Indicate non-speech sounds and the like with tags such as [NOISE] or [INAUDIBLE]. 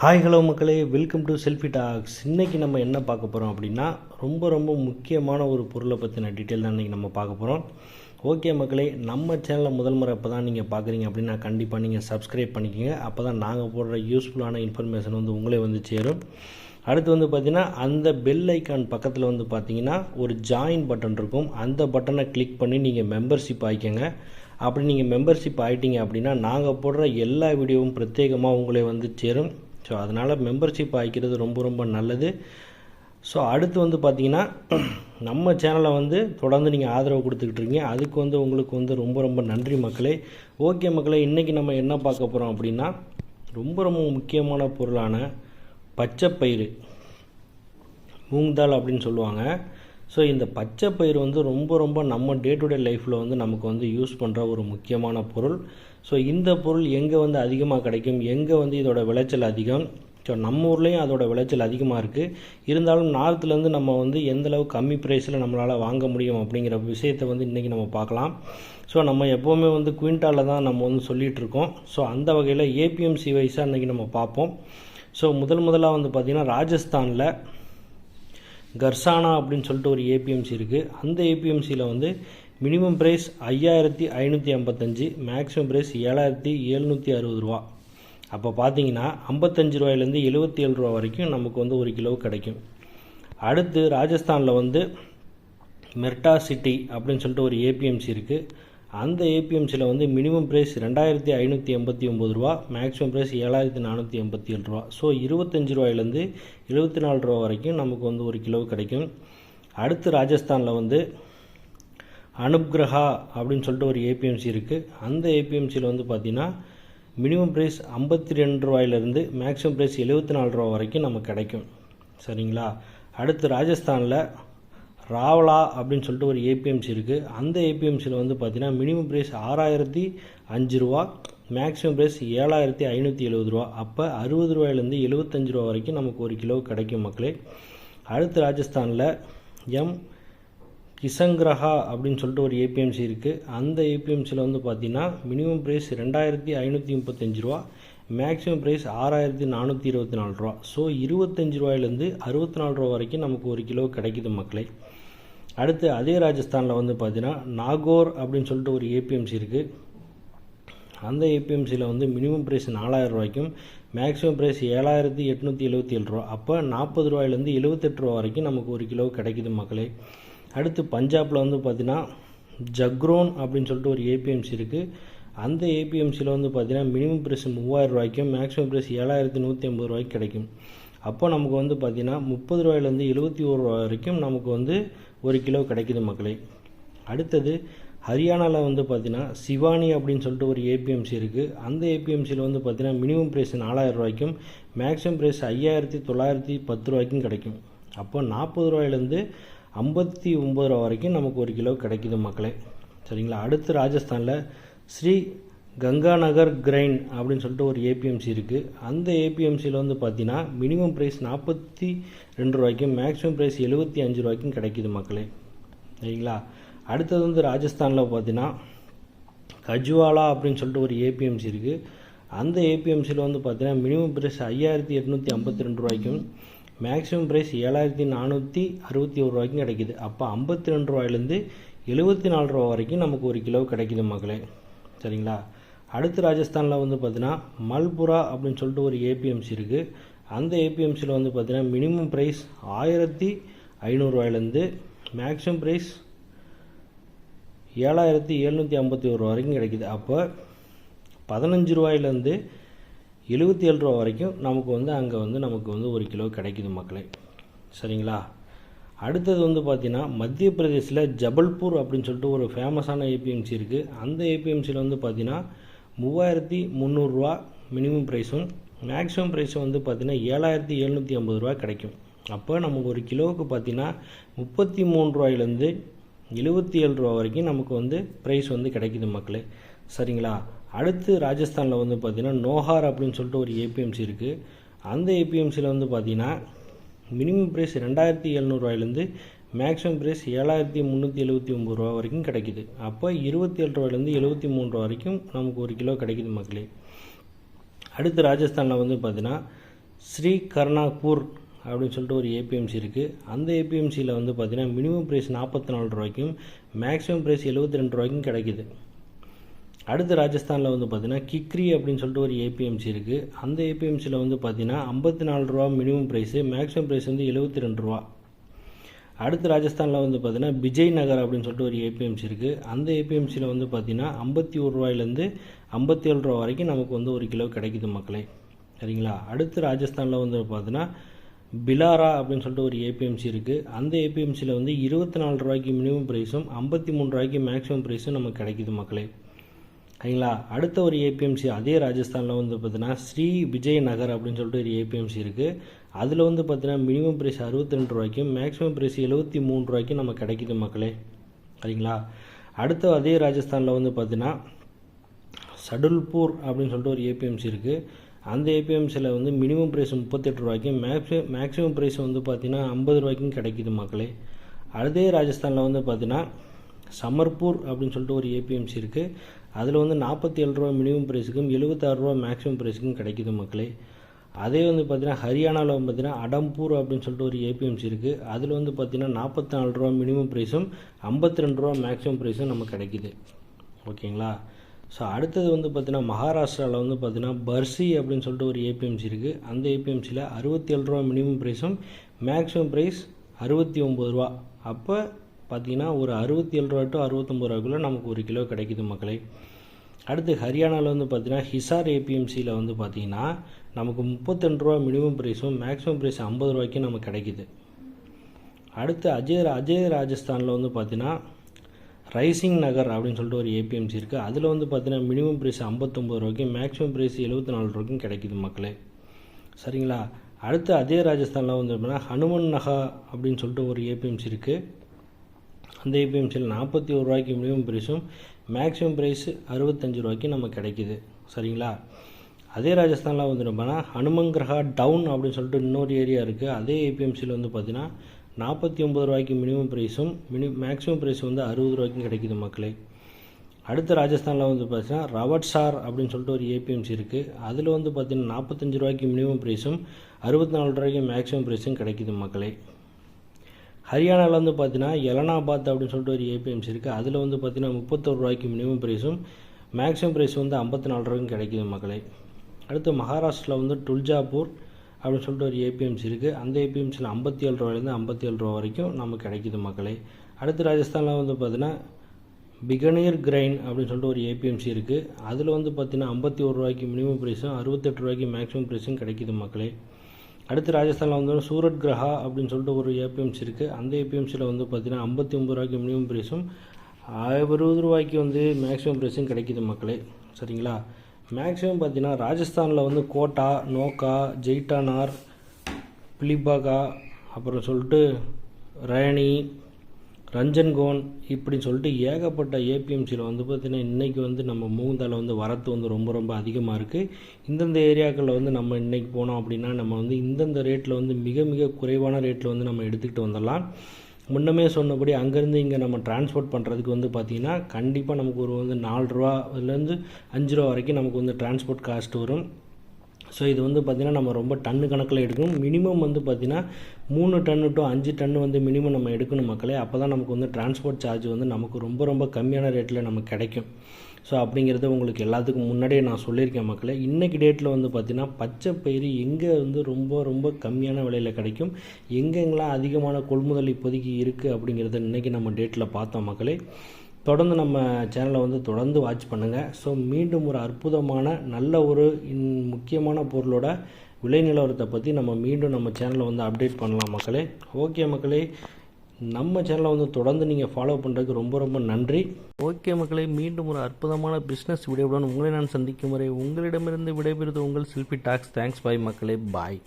Hi hello மக்களே. Welcome to selfie talks இன்றைக்கி நம்ம என்ன பார்க்க போகிறோம் அப்படின்னா ரொம்ப ரொம்ப முக்கியமான ஒரு பொருளை பற்றின டீட்டெயில் தான் இன்றைக்கி நம்ம பார்க்க போகிறோம் ஓகே மக்களே. நம்ம சேனலில் முதல் முறை அப்போ தான் நீங்கள் பார்க்குறீங்க அப்படின்னா கண்டிப்பாக நீங்கள் சப்ஸ்கிரைப் பண்ணிக்கோங்க. அப்போ தான் நாங்கள் போடுற யூஸ்ஃபுல்லான இன்ஃபர்மேஷன் வந்து உங்களே வந்து சேரும். அடுத்து வந்து பார்த்திங்கன்னா அந்த பெல் ஐக்கான் பக்கத்தில் வந்து பார்த்தீங்கன்னா ஒரு ஜாயின் பட்டன் இருக்கும். அந்த பட்டனை கிளிக் பண்ணி நீங்கள் மெம்பர்ஷிப் ஆகிக்கங்க அப்படி நீங்கள் மெம்பர்ஷிப் ஆகிட்டீங்க அப்படின்னா நாங்கள் போடுற எல்லா வீடியோவும் பிரத்யேகமாக உங்களே வந்து சேரும். ஸோ அதனால் மெம்பர்ஷிப் ஆகிக்கிறது ரொம்ப ரொம்ப நல்லது. ஸோ அடுத்து வந்து பார்த்திங்கன்னா [CLEARS THROAT] நம்ம சேனலை வந்து தொடர்ந்து நீங்கள் ஆதரவு கொடுத்துக்கிட்டு இருக்கீங்க. அதுக்கு வந்து உங்களுக்கு வந்து ரொம்ப ரொம்ப நன்றி மக்களே. ஓகே மக்களே இன்றைக்கி நம்ம என்ன பார்க்க போகிறோம் அப்படின்னா ரொம்ப ரொம்ப முக்கியமான பொருளான பச்சைப்பயிறு மூங்தால் அப்படின்னு சொல்லுவாங்க. ஸோ இந்த பச்சை பயிர் வந்து ரொம்ப ரொம்ப நம்ம டே டு டே லைஃப்பில் வந்து நமக்கு வந்து யூஸ் பண்ணுற ஒரு முக்கியமான பொருள். ஸோ இந்த பொருள் எங்கே வந்து அதிகமாக கிடைக்கும்? எங்கே வந்து இதோட விளைச்சல் அதிகம்? ஸோ நம்ம ஊர்லேயும் அதோட விளைச்சல் அதிகமாக இருக்குது இருந்தாலும் நார்த்துலேருந்து நம்ம வந்து எந்தளவு கம்மி ப்ரைஸில் நம்மளால் வாங்க முடியும் அப்படிங்கிற விஷயத்தை வந்து இன்றைக்கி நம்ம பார்க்கலாம். ஸோ நம்ம எப்போவுமே வந்து குவிண்டாலில் தான் நம்ம வந்து சொல்லிகிட்ருக்கோம் ஸோ அந்த வகையில் ஏபிஎம்சி வைஸாக இன்றைக்கி நம்ம பார்ப்போம். ஸோ முதல் முதலாக வந்து பார்த்திங்கன்னா ராஜஸ்தானில் கர்சானா அப்படின்னு சொல்லிட்டு ஒரு ஏபிஎம்சி இருக்குது அந்த ஏபிஎம்சியில் வந்து மினிமம் ப்ரைஸ் ஐயாயிரத்தி ஐநூற்றி ஐம்பத்தஞ்சு மேக்ஸிமம் ப்ரைஸ் ஏழாயிரத்தி எழுநூற்றி அறுபது ரூபா. அப்போ பார்த்தீங்கன்னா ஐம்பத்தஞ்சு ரூபாயிலேருந்து எழுபத்தி ஏழு ரூபா வரைக்கும் நமக்கு வந்து ஒரு கிலோ கிடைக்கும். அடுத்து ராஜஸ்தானில் வந்து மெர்டா சிட்டி அப்படின்னு சொல்லிட்டு ஒரு ஏபிஎம்சி இருக்குது அந்த ஏபிஎம்சியில் வந்து மினிமம் ப்ரைஸ் ரெண்டாயிரத்தி ஐநூற்றி எண்பத்தி ஒம்பது ரூபா மேக்ஸிமம் ப்ரைஸ் ஏழாயிரத்தி நானூற்றி எண்பத்தி ஏழு ரூபா. ஸோ இருபத்தஞ்சி ரூபாயிலேருந்து எழுபத்தி நாலு ரூபா வரைக்கும் நமக்கு வந்து ஒரு கிலோ கிடைக்கும். அடுத்து ராஜஸ்தானில் வந்து அனுப்கிரஹா அப்படின்னு சொல்லிட்டு ஒரு ஏபிஎம்சி இருக்குது அந்த ஏபிஎம்சியில் வந்து பார்த்திங்கன்னா மினிமம் ப்ரைஸ் ஐம்பத்தி ரெண்டு ரூபாயிலேருந்து மேக்ஸிமம் ப்ரைஸ் எழுபத்தி நாலு ரூபா வரைக்கும் நமக்கு கிடைக்கும். சரிங்களா? அடுத்து ராஜஸ்தானில் ராவலா அப்படின்னு சொல்லிட்டு ஒரு ஏபிஎம்சி இருக்குது அந்த ஏபிஎம்சியில் வந்து பார்த்திங்கன்னா மினிமம் ப்ரைஸ் ஆறாயிரத்தி அஞ்சு ரூபா மேக்ஸிமம் ப்ரைஸ் ஏழாயிரத்தி ஐநூற்றி எழுபது ரூபா. அப்போ அறுபது ரூபாயிலேருந்து எழுபத்தஞ்சு ரூபா வரைக்கும் நமக்கு ஒரு கிலோ கிடைக்கும் மக்களே. அடுத்து ராஜஸ்தானில் எம் கிசங்கிரஹா அப்படின்னு சொல்லிட்டு ஒரு ஏபிஎம்சி இருக்குது அந்த ஏபிஎம்சியில் வந்து பார்த்திங்கன்னா மினிமம் ப்ரைஸ் ரெண்டாயிரத்தி ஐநூற்றி முப்பத்தஞ்சு ரூபா மேக்ஸிமம் ப்ரைஸ் ஆறாயிரத்தி நானூற்றி இருபத்தி நாலு ரூபா. ஸோ இருபத்தஞ்சி ரூபாயிலேருந்து அறுபத்தி நாலு ரூபா வரைக்கும் நமக்கு ஒரு கிலோ கிடைக்குது மக்களை. அடுத்து அதே ராஜஸ்தானில் வந்து பார்த்தீங்கன்னா நாகோர் அப்படின்னு சொல்லிட்டு ஒரு ஏபிஎம்சி இருக்குது அந்த ஏபிஎம்சியில் வந்து மினிமம் ப்ரைஸ் நாலாயிரம் ரூபாய்க்கும் மேக்ஸிமம் ப்ரைஸ் ஏழாயிரத்தி எட்நூற்றி எழுபத்தி ஏழு ரூபா. அப்போ நாற்பது ரூபாயிலேருந்து எழுபத்தெட்டு ரூபா வரைக்கும் நமக்கு ஒரு கிலோ கிடைக்குது மக்களே. அடுத்து பஞ்சாபில் வந்து பார்த்திங்கன்னா ஜக்ரோன் அப்படின்னு சொல்லிட்டு ஒரு ஏபிஎம்சி இருக்குது அந்த ஏபிஎம்சியில் வந்து பார்த்திங்கன்னா மினிமம் ப்ரைஸ் மூவாயிரம் ரூபாய்க்கும் மேக்ஸிமம் ப்ரைஸ் ஏழாயிரத்தி நூற்றி ஐம்பது ரூபாய்க்கு கிடைக்கும். அப்போ நமக்கு வந்து பார்த்திங்கன்னா முப்பது ரூபாயிலேருந்து எழுபத்தி ஒரு ரூபா வரைக்கும் நமக்கு வந்து ஒரு கிலோ கிடைக்குது மக்களே. அடுத்தது ஹரியானாவில் வந்து பார்த்திங்கன்னா சிவானி அப்படின்னு சொல்லிட்டு ஒரு ஏபிஎம்சி இருக்குது அந்த ஏபிஎம்சியில் வந்து பார்த்தீங்கன்னா மினிமம் ப்ரைஸ் நாலாயிரம் ரூபாய்க்கும் மேக்ஸிமம் ப்ரைஸ் ஐயாயிரத்தி தொள்ளாயிரத்தி பத்து ரூபாய்க்கும் கிடைக்கும். அப்போ நாற்பது ரூபாயிலேருந்து ஐம்பத்தி ஒம்பது ரூபா வரைக்கும் நமக்கு ஒரு கிலோ கிடைக்குது மக்களே. சரிங்களா? அடுத்து ராஜஸ்தானில் ஸ்ரீ கங்காநகர் கிரைன் அப்படின்னு சொல்லிட்டு ஒரு ஏபிஎம்சி இருக்குது அந்த ஏபிஎம்சியில் வந்து பார்த்தீங்கன்னா மினிமம் ப்ரைஸ் நாற்பத்தி ரெண்டு ரூபாய்க்கும் மேக்ஸிமம் ப்ரைஸ் எழுபத்தி அஞ்சு ரூபாய்க்கும் கிடைக்குது மக்களே. சரிங்களா? அடுத்தது வந்து ராஜஸ்தானில் பார்த்தீங்கன்னா கஜுவாலா அப்படின்னு சொல்லிட்டு ஒரு ஏபிஎம்சி இருக்குது அந்த ஏபிஎம்சியில் வந்து பார்த்தீங்கன்னா மினிமம் ப்ரைஸ் ஐயாயிரத்தி எட்நூற்றி ஐம்பத்தி ரெண்டு ரூபாய்க்கும் மேக்ஸிமம் ப்ரைஸ் ஏழாயிரத்தி நானூற்றி அறுபத்தி ஒரு ரூபாய்க்கும் கிடைக்கிது. அப்போ ஐம்பத்தி ரெண்டு ரூபாயிலேருந்து எழுபத்தி நாலு ரூபா வரைக்கும் நமக்கு ஒரு கிலோ கிடைக்கிது மக்களே. சரிங்களா? அடுத்து ராஜஸ்தானில் வந்து பார்த்தீங்கன்னா மல்புரா அப்படின்னு சொல்லிட்டு ஒரு ஏபிஎம்சி இருக்குது அந்த ஏபிஎம்சியில் வந்து பார்த்தீங்கன்னா மினிமம் ப்ரைஸ் ஆயிரத்தி ஐநூறுரூவாயிலேருந்து மேக்ஸிமம் ப்ரைஸ் ஏழாயிரத்தி எழுநூற்றி ஐம்பத்தி ஒரு ரூபா வரைக்கும் கிடைக்கிது. அப்போ பதினஞ்சு ரூபாயிலேருந்து எழுபத்தி ஏழு ரூபா வரைக்கும் நமக்கு வந்து அங்கே வந்து நமக்கு வந்து ஒரு கிலோ கிடைக்குது மக்களே. சரிங்களா? அடுத்தது வந்து பார்த்திங்கன்னா மத்திய பிரதேசில் ஜபல்பூர் அப்படின்னு சொல்லிட்டு ஒரு ஃபேமஸான ஏபிஎம்சி இருக்குது அந்த ஏபிஎம்சியில் வந்து பார்த்திங்கன்னா மூவாயிரத்தி முந்நூறுரூவா மினிமம் ப்ரைஸும் மேக்ஸிமம் ப்ரைஸும் வந்து பார்த்திங்கன்னா ஏழாயிரத்தி எழுநூற்றி ஐம்பது ரூபா கிடைக்கும். அப்போ நமக்கு ஒரு கிலோவுக்கு பார்த்திங்கன்னா முப்பத்தி மூணு ரூபாயிலேருந்து எழுபத்தி ஏழு ரூபா வரைக்கும் நமக்கு வந்து ப்ரைஸ் வந்து கிடைக்குது மக்களே. சரிங்களா? அடுத்து ராஜஸ்தானில் வந்து பார்த்திங்கன்னா நோஹார் அப்படின்னு சொல்லிட்டு ஒரு ஏபிஎம்சி இருக்குது அந்த ஏபிஎம்சியில் வந்து பார்த்திங்கன்னா மினிமம் ப்ரைஸ் ரெண்டாயிரத்தி எழுநூறுவாயிலேருந்து மேக்ஸிமம் ப்ரைஸ் ஏழாயிரத்தி முந்நூற்றி எழுபத்தி ஒம்பது ரூபா வரைக்கும் கிடைக்குது. அப்போ இருபத்தி ஏழு ரூபாயிலேருந்து எழுபத்தி மூணு ரூபா வரைக்கும் நமக்கு ஒரு கிலோ கிடைக்குது மக்களே. அடுத்து ராஜஸ்தானில் வந்து பார்த்தீங்கன்னா ஸ்ரீ கருணாப்பூர் அப்படின்னு சொல்லிட்டு ஒரு ஏபிஎம்சி இருக்குது அந்த ஏபிஎம்சியில் வந்து பார்த்திங்கன்னா மினிமம் ப்ரைஸ் நாற்பத்தி நாலு ரூபாய்க்கும் மேக்ஸிமம் ப்ரைஸ் எழுபத்தி ரெண்டு ரூபாய்க்கும் கிடைக்குது. அடுத்து ராஜஸ்தானில் வந்து பார்த்திங்கன்னா கிக்ரி அப்படின்னு சொல்லிட்டு ஒரு ஏபிஎம்சி இருக்குது அந்த ஏபிஎம்சியில் வந்து பார்த்திங்கன்னா ஐம்பத்தி நாலு ரூபா மினிமம் ப்ரைஸு மேக்ஸிமம் ப்ரைஸ் வந்து எழுபத்தி ரெண்டு ரூபா. அடுத்து ராஜஸ்தானில் வந்து பார்த்திங்கன்னா விஜய் நகர் அப்படின்னு சொல்லிட்டு ஒரு ஏபிஎம்சி இருக்குது அந்த ஏபிஎம்சியில் வந்து பார்த்திங்கன்னா ஐம்பத்தி ஒரு ரூபாயிலேருந்து ஐம்பத்தி ஏழு ரூபா வரைக்கும் நமக்கு வந்து ஒரு கிலோ கிடைக்குது மக்களே. சரிங்களா? அடுத்து ராஜஸ்தானில் வந்து பார்த்தீங்கன்னா பிலாரா அப்படின்னு சொல்லிட்டு ஒரு ஏபிஎம்சி இருக்குது அந்த ஏபிஎம்சியில் வந்து இருபத்தி நாலு ரூபாய்க்கு மினிமம் ப்ரைஸும் ஐம்பத்தி மூணு ரூபாய்க்கு மேக்ஸிமம் ப்ரைஸும் நமக்கு கிடைக்குது மக்களே. சரிங்களா அடுத்த ஒரு ஏபிஎம்சி அதே ராஜஸ்தானில் வந்து பார்த்தீங்கன்னா ஸ்ரீ விஜய் நகர் அப்படின்னு சொல்லிட்டு ஒரு ஏபிஎம்சி இருக்குது அதில் வந்து பார்த்தீங்கன்னா மினிமம் ப்ரைஸ் அறுபத்தி ரெண்டு ரூபாய்க்கும் மேக்ஸிமம் ப்ரைஸ் எழுபத்தி மூணு ரூபாய்க்கும் நம்ம கிடைக்குது மக்களே. சரிங்களா? அடுத்த அதே ராஜஸ்தானில் வந்து பார்த்தீங்கன்னா சடுல்பூர் அப்படின்னு சொல்லிட்டு ஒரு ஏபிஎம்சி இருக்குது அந்த ஏபிஎம்சியில் வந்து மினிமம் ப்ரைஸ் முப்பத்தெட்டு ரூபாய்க்கும் மேக்ஸி மேக்ஸிமம் ப்ரைஸ் வந்து பார்த்திங்கன்னா ஐம்பது ரூபாய்க்கும் கிடைக்குது மக்களே. அதே ராஜஸ்தானில் வந்து பார்த்திங்கன்னா சமர்பூர் அப்படின்னு சொல்லிட்டு ஒரு ஏபிஎம்சி இருக்குது அதில் வந்து நாற்பத்தி ஏழு ரூபா மினிமம் ப்ரைஸுக்கும் எழுபத்தாறு ரூபா மேக்ஸிமம் ப்ரைஸுக்கும் கிடைக்குது மக்களே. அதே வந்து பார்த்திங்கன்னா ஹரியானாவில் வந்து பார்த்திங்கன்னா அடம்பூர் அப்படின்னு சொல்லிட்டு ஒரு ஏபிஎம்சி இருக்குது அதில் வந்து பார்த்திங்கன்னா நாற்பத்தி நாலு ரூபா மினிமம் ப்ரைஸும் ஐம்பத்தி ரெண்டு ரூபா மேக்ஸிமம் ப்ரைஸும் நமக்கு கிடைக்குது. ஓகேங்களா? ஸோ அடுத்தது வந்து பார்த்திங்கன்னா மகாராஷ்டிராவில் வந்து பார்த்திங்கன்னா பர்சி அப்படின்னு சொல்லிட்டு ஒரு ஏபிஎம்சி இருக்குது அந்த ஏபிஎம்சியில் அறுபத்தி ஏழு ரூபா மினிமம் ப்ரைஸும் மேக்ஸிமம் ப்ரைஸ் அறுபத்தி ஒம்பது ரூபா. அப்போ பார்த்திங்கன்னா ஒரு அறுபத்தி ஏழு ரூபா டு அறுபத்தொம்பது ரூபாய்க்குள்ளே நமக்கு ஒரு கிலோ கிடைக்குது மக்களே. அடுத்து ஹரியானாவில் வந்து பார்த்திங்கன்னா ஹிசார் ஏபிஎம்சியில் வந்து பார்த்திங்கன்னா நமக்கு முப்பத்தெண்டு ரூபா மினிமம் ப்ரைஸும் மேக்ஸிமம் ப்ரைஸ் ஐம்பது ரூபாய்க்கும் நமக்கு கிடைக்குது. அடுத்து அஜய் அஜய் ராஜஸ்தானில் வந்து பார்த்திங்கன்னா ரைசிங் நகர் அப்படின்னு சொல்லிட்டு ஒரு ஏபிஎம்சி இருக்குது அதில் வந்து பார்த்தீங்கன்னா மினிமம் ப்ரைஸ் ஐம்பத்தொம்பது ரூபாய்க்கும் மேக்ஸிமம் ப்ரைஸ் எழுபத்தி நாலு ரூபாய்க்கும் கிடைக்குது மக்களே. சரிங்களா? அடுத்து அதே ராஜஸ்தானில் வந்து பார்த்தீங்கன்னா ஹனுமன் நகா அப்படின்னு சொல்லிட்டு ஒரு ஏபிஎம்சி இருக்குது அந்த ஏபிஎம்சியில் நாற்பத்தி ஒரு ரூபாய்க்கு மினிமம் ப்ரைஸும் மேக்ஸிமம் ப்ரைஸு அறுபத்தஞ்சு ரூபாய்க்கு நமக்கு கிடைக்குது. சரிங்களா? அதே ராஜஸ்தானில் வந்து என்னன்னா ஹனுமங்கிரகா டவுன் அப்படின்னு சொல்லிட்டு இன்னொரு ஏரியா இருக்குது அதே ஏபிஎம்சியில் வந்து பார்த்திங்கன்னா நாற்பத்தி ஒம்பது ரூபாய்க்கு மினிமம் ப்ரைஸும் மினி மேக்ஸிமம் ப்ரைஸ் வந்து அறுபது ரூபாய்க்கும் கிடைக்குது மக்களே. அடுத்த ராஜஸ்தானில் வந்து பார்த்தீங்கன்னா ரவட்சார் அப்படின்னு சொல்லிட்டு ஒரு ஏபிஎம்சி இருக்குது அதில் வந்து பார்த்திங்கன்னா நாற்பத்தஞ்சு ரூபாய்க்கு மினிமம் ப்ரைஸும் அறுபத்தி நாலு ரூபாய்க்கு மேக்ஸிமம் ப்ரைஸும் கிடைக்குது மக்களே. ஹரியானாவில் வந்து பார்த்தீங்கன்னா எலனாபாத் அப்படின்னு சொல்லிட்டு ஒரு ஏபிஎம்சி இருக்குது அதில் வந்து பார்த்தீங்கன்னா முப்பத்தொரு ரூபாய்க்கு மினிமம் ப்ரைஸும் மேக்ஸிமம் ப்ரைஸ் வந்து ஐம்பத்தி நாலு ரூபாய்க்கும் கிடைக்குது மக்களே. அடுத்து மகாராஷ்டிராவில் வந்து துல்ஜாப்பூர் அப்படின்னு சொல்லிட்டு ஒரு ஏபிஎம்சி இருக்குது அந்த ஏபிஎம்சியில் ஐம்பத்தி ஏழு ரூபாயிலேருந்து ஐம்பத்தி ஏழு ரூபா வரைக்கும் நமக்கு கிடைக்குது மக்களே. அடுத்து ராஜஸ்தானில் வந்து பார்த்தீங்கன்னா பிகனீர் கிரைன் அப்படின்னு சொல்லிட்டு ஒரு ஏபிஎம்சி இருக்குது அதில் வந்து பார்த்திங்கன்னா ஐம்பத்தி ஒரு ரூபாய்க்கு மினிமம் ப்ரைஸும் அறுபத்தெட்டு ரூபாய்க்கு மேக்ஸிமம் ப்ரைஸும் கிடைக்குது மக்களே. அடுத்து ராஜஸ்தானில் வந்து சூரத் கிரஹா அப்படின்னு சொல்லிட்டு ஒரு ஏபிஎம்சி இருக்குது அந்த ஏபிஎம்சியில் வந்து பார்த்திங்கன்னா ஐம்பத்தி ஒம்பது ரூபாய்க்கு மினிமம் ப்ரைஸும் அறுபது ரூபாய்க்கு வந்து மேக்ஸிமம் ப்ரைஸும் கிடைக்கிது மக்களே. சரிங்களா? மேக்ஸிமம் பார்த்தீங்கன்னா ராஜஸ்தானில் வந்து கோட்டா நோக்கா ஜெய்டானார் பிலிபாகா அப்புறம் சொல்லிட்டு ரயணி ரஞ்சன்கோன் இப்படி சொல்லிட்டு ஏகப்பட்ட ஏபிஎம்சியில் வந்து பார்த்திங்கன்னா இன்றைக்கி வந்து நம்ம மூந்தால் வந்து வரத்து வந்து ரொம்ப ரொம்ப அதிகமாக இருக்குது இந்தந்த ஏரியாக்களில் வந்து நம்ம இன்றைக்கி போனோம் அப்படின்னா நம்ம வந்து இந்தந்த ரேட்டில் வந்து மிக மிக குறைவான ரேட்டில் வந்து நம்ம எடுத்துக்கிட்டு வந்துடலாம். முன்னமே சொன்னபடி அங்கேருந்து இங்கே நம்ம டிரான்ஸ்போர்ட் பண்ணுறதுக்கு வந்து பார்த்திங்கன்னா கண்டிப்பாக நமக்கு ஒரு வந்து நாலு ரூபாலேருந்து அஞ்சு ரூபா வரைக்கும் நமக்கு வந்து டிரான்ஸ்போர்ட் காஸ்ட் வரும். ஸோ இது வந்து பார்த்திங்கன்னா நம்ம ரொம்ப டன்னு கணக்கில் எடுக்கணும். மினிமம் வந்து பார்த்திங்கன்னா மூணு டன்னு டு அஞ்சு டன்னு வந்து மினிமம் நம்ம எடுக்கணும் மக்களே. அப்போ தான் நமக்கு வந்து டிரான்ஸ்போர்ட் சார்ஜ் வந்து நமக்கு ரொம்ப ரொம்ப கம்மியான ரேட்டில் நமக்கு கிடைக்கும். ஸோ அப்படிங்கிறத உங்களுக்கு எல்லாத்துக்கும் முன்னாடியே நான் சொல்லியிருக்கேன் மக்களே. இன்றைக்கி டேட்டில் வந்து பார்த்திங்கன்னா பச்சை பயிறு எங்கே வந்து ரொம்ப ரொம்ப கம்மியான விலையில் கிடைக்கும்? எங்கெங்கெல்லாம் அதிகமான கொள்முதல் இப்போதைக்கு இருக்குது அப்படிங்கிறத இன்றைக்கி நம்ம டேட்டில் பார்த்தோம் மக்களே. தொடர்ந்து நம்ம சேனலை வந்து தொடர்ந்து வாட்ச் பண்ணுங்கள் ஸோ மீண்டும் ஒரு அற்புதமான நல்ல ஒரு இன் முக்கியமான பொருளோட விலை நிலவரத்தை பற்றி நம்ம மீண்டும் நம்ம சேனலை வந்து அப்டேட் பண்ணலாம் மக்களே. ஓகே மக்களே நம்ம சேனலை வந்து தொடர்ந்து நீங்கள் ஃபாலோ பண்ணுறதுக்கு ரொம்ப ரொம்ப நன்றி. ஓகே மக்களே மீண்டும் ஒரு அற்புதமான பிஸ்னஸ் வீடியோவுடன் உங்களை நான் சந்திக்கும் வரை உங்களிடமிருந்து விடைபெறுவது உங்கள் செல்ஃபி டாக்ஸ். தேங்க்ஸ் பாய் மக்களே பாய்